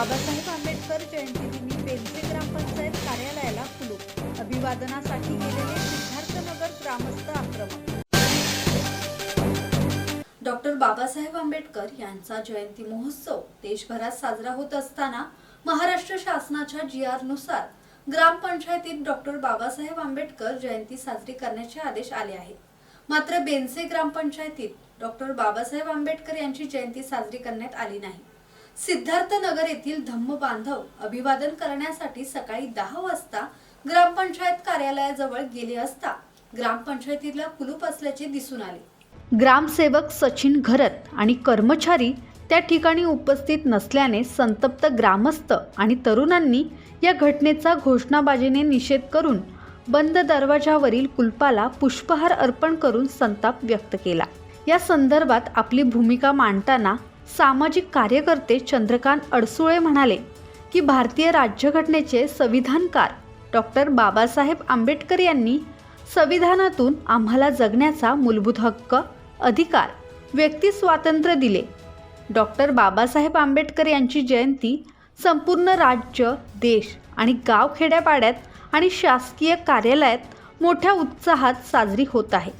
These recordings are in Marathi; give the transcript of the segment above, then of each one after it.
बाबासाहेब आंबेडकर जयंतीदिनी बेलसे ग्रामपंचायत कार्यालयाला कुलूप अभिवादनासाठी गेलेले सिद्धार्थनगर ग्रामस्थ आक्रमक. डॉक्टर बाबासाहेब आंबेडकर यांचा जयंती महोत्सव देशभरात साजरा होत असताना महाराष्ट्र शासनाच्या जी आरनुसार ग्रामपंचायतीत डॉक्टर बाबासाहेब आंबेडकर जयंती साजरी करण्याचे आदेश आले आहेत. मात्र बेनसे ग्रामपंचायतीत डॉक्टर बाबासाहेब आंबेडकर यांची जयंती साजरी करण्यात आली नाही. सिद्धार्थ नगर येथील धम्म बांधव अभिवादन करण्यासाठी सकाळी दहा वाजता ग्रामपंचायत कार्यालयाजवळ गेले असता ग्रामपंचायतीला कुलूप असल्याचे दिसून आले. ग्रामसेवक सचिन घरत आणि कर्मचारी त्या ठिकाणी उपस्थित नसल्याने संतप्त ग्रामस्थ आणि तरुणांनी या घटनेचा घोषणाबाजीने निषेध करून बंद दरवाजावरील कुलपाला पुष्पहार अर्पण करून संताप व्यक्त केला. या संदर्भात आपली भूमिका मांडताना सामाजिक कार्यकर्ते चंद्रकांत अडसुळे म्हणाले की भारतीय राज्यघटनेचे संविधानकार डॉक्टर बाबासाहेब आंबेडकर यांनी संविधानातून आम्हाला जगण्याचा मूलभूत हक्क अधिकार व्यक्ती स्वातंत्र्य दिले. डॉक्टर बाबासाहेब आंबेडकर यांची जयंती संपूर्ण राज्य देश आणि गाव खेड्यापाड्यात आणि शासकीय कार्यालयात मोठ्या उत्साहात साजरी होत आहे.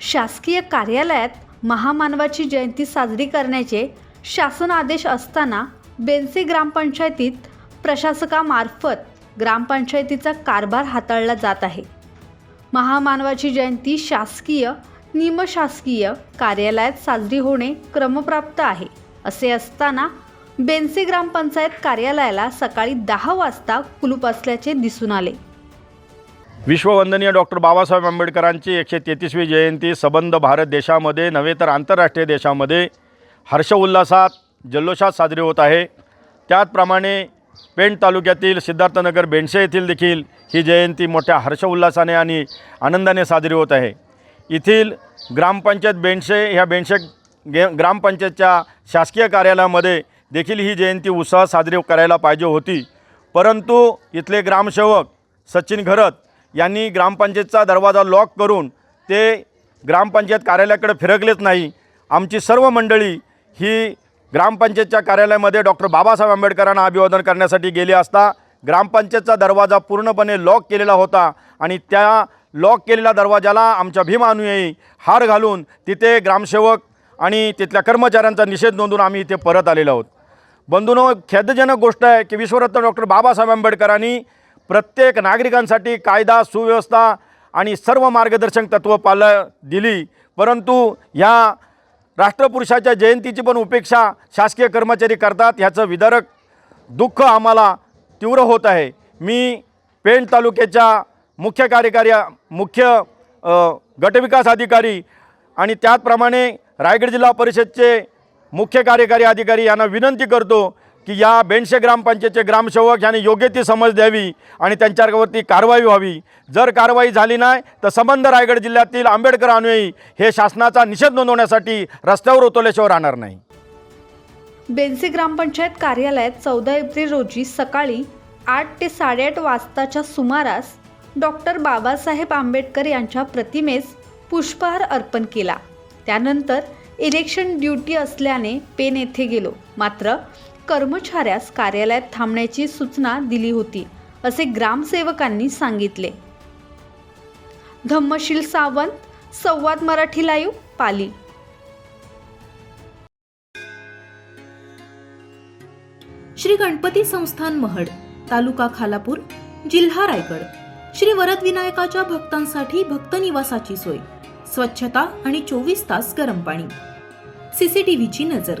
शासकीय कार्यालयात महामानवाची जयंती साजरी करण्याचे शासन आदेश असताना बेनसे ग्रामपंचायतीत प्रशासकामार्फत ग्रामपंचायतीचा कारभार हाताळला जात आहे. महामानवाची जयंती शासकीय निमशासकीय कार्यालयात साजरी होणे क्रमप्राप्त आहे. असे असताना बेनसे ग्रामपंचायत कार्यालयाला सकाळी दहा वाजता कुलूप असल्याचे दिसून आले. विश्ववंदनीय डॉक्टर बाबासाहेब आंबेडकरांची एकशे तेहतीसवी जयंती सबंध भारत देशामध्ये नव्हे तर आंतरराष्ट्रीय देशामध्ये हर्षोल्लासात जल्लोषात साजरी होत आहे. त्याचप्रमाणे पेण तालुक्यातील सिद्धार्थनगर बेंडसे येथील देखील ही जयंती मोठ्या हर्षोल्लासाने आणि आनंदाने साजरी होत आहे. येथील ग्रामपंचायत बेंडसे ह्या बेंडसे गे ग्रामपंचायतच्या शासकीय कार्यालयामध्ये देखील ही जयंती उत्साह साजरी करायला पाहिजे होती. परंतु इथले ग्रामसेवक सचिन घरत यांनी ग्रामपंचायतचा दरवाजा लॉक करून ते ग्रामपंचायत कार्यालयाकडे फिरकलेच नाही. आमची सर्व मंडळी ही ग्रामपंचायतच्या कार्यालयामध्ये डॉक्टर बाबासाहेब आंबेडकरांना अभिवादन करण्यासाठी गेली असता ग्रामपंचायतचा दरवाजा पूर्णपणे लॉक केलेला होता आणि त्या लॉक केलेल्या दरवाजाला आमच्या भीम अनुयायी हार घालून तिथे ग्रामसेवक आणि तिथल्या कर्मचाऱ्यांचा निषेध नोंदून आम्ही इथे परत आलेलो आहोत. बंधूनो खेदजनक गोष्ट आहे की विश्वरत्न डॉक्टर बाबासाहेब आंबेडकरांनी प्रत्येक नागरिकांसाठी कायदा सुव्यवस्था आणि सर्व मार्गदर्शक तत्त्व पाल दिली परंतु ह्या राष्ट्रपुरुषाच्या जयंतीची पण उपेक्षा शासकीय कर्मचारी करतात ह्याचं विदारक दुःख आम्हाला तीव्र होत आहे. मी पेण तालुक्याच्या मुख्य कार्यकारी मुख्य गटविकास अधिकारी आणि त्याचप्रमाणे रायगड जिल्हा परिषदचे मुख्य कार्यकारी अधिकारी यांना विनंती करतो की या बेंडशे ग्रामपंचायतचे ग्रामसेवक यांनी योग्य ती समज द्यावी आणि त्यांच्यावरती कारवाई व्हावी. जर कारवाई झाली नाही तर संबंध रायगड जिल्ह्यातील आंबेडकर अनुयायी हे शासनाचा निषेध नोंदवण्यासाठी रस्त्यावर उतरल्याशिवाय राहणार नाही. बेनसे ग्रामपंचायत कार्यालयात चौदा एप्रिल रोजी सकाळी आठ ते साडेआठ वाजताच्या सुमारास डॉक्टर बाबासाहेब आंबेडकर यांच्या प्रतिमेस पुष्पहार अर्पण केला. त्यानंतर इलेक्शन ड्युटी असल्याने पेन येथे गेलो. मात्र कर्मचाऱ्यास कार्यालयात थांबण्याची सूचना दिली होती असे ग्रामसेवकांनी सांगितले. धम्मशील सावंत संवाद मराठी लाईव्ह पाली. श्री गणपती संस्थान महड तालुका खालापूर जिल्हा रायगड. श्री वरद विनायकाच्या भक्तांसाठी भक्त निवासाची सोय स्वच्छता आणि चोवीस तास गरम पाणी. सीसीटीव्हीची नजर.